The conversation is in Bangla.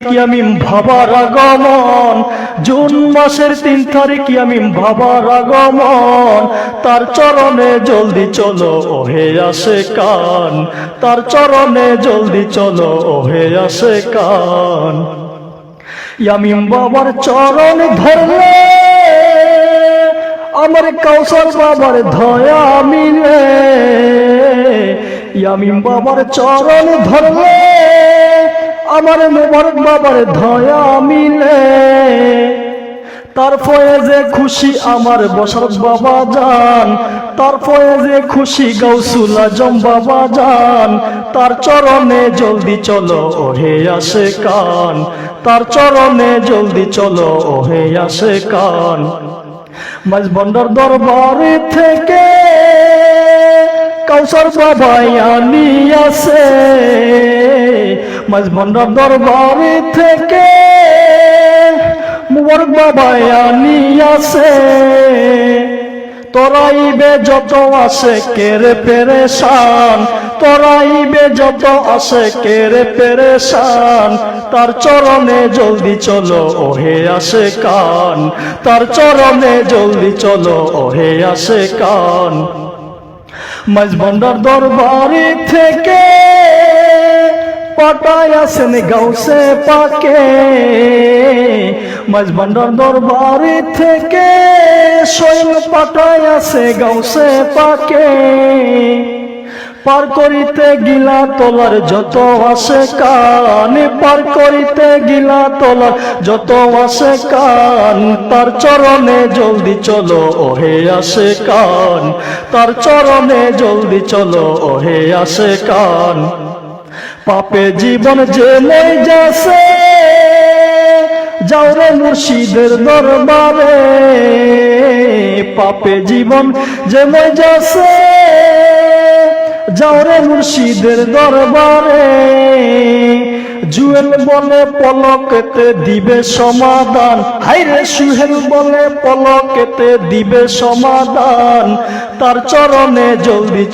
কি আমি ভাবার আগমন। জুন মাসের তিন তারিখে আমি ভাবার আগমন। তার চরণে জলদি চলো, ওহে আসে কান তার চরণে জলদি চলো, ওহে আসে কান ইয়ামিম বাবার চরণ ধরলে, আমার কৌশল বাবার ধয়া মিলে। ইয়ামিম বাবার চরণ ধরলে আমার মোবারক বাবার ধয়া মিলে। তার ফয়েজে খুশি আমার বসরত বাবা যান তার ফয়েজে খুশি গৌসুল আজম বাবা যান তার চরণে জলদি চলো ওহে আসে কান তার চরণে জলদি চলো ওহে আসে কান মাঝ বন্ডার দরবারে থেকে কৌশল বাবাই আনি আসে মাঝ বন্ডার দরবারে থেকে মুবারক বাবাই আসে তোরাইবে যত আসে কেরে পেরেশান, তোরাইবে যত আসে কেরে পেরেশান। তার চরণে জলদি চলো, ওহে আসে কান তার চরণে জলদি চলো, ওহে আসে কান মাঝ ভান্ডার দরবারে থেকে পাটায় আসেন গাউসে পাকে। মাঝ ভান্ডার দরবারে থেকে স্বয়ং পাটায় আসে গাউসে পাকে। পার করিতে গিলা তোলার যত আসে কান, পার করিতে গিলা তোলার যত আসে কান, তার চরণে জলদি চলো, ওহে আসে কান। তার চরণে জলদি চলো, ওহে আসে কান। পাপে জীবন নেই যাসে যাও রে মুর্শিদের দরবারে। পাপে জীবন নেই যাসে যাও রে মুর্শিদের দরবারে। জুয়েল বলে পলকেতে দিবে সমাধান। হাইরে সুহেল বলে পলকেতে দিবে সমাধান। তার চরণে জলদি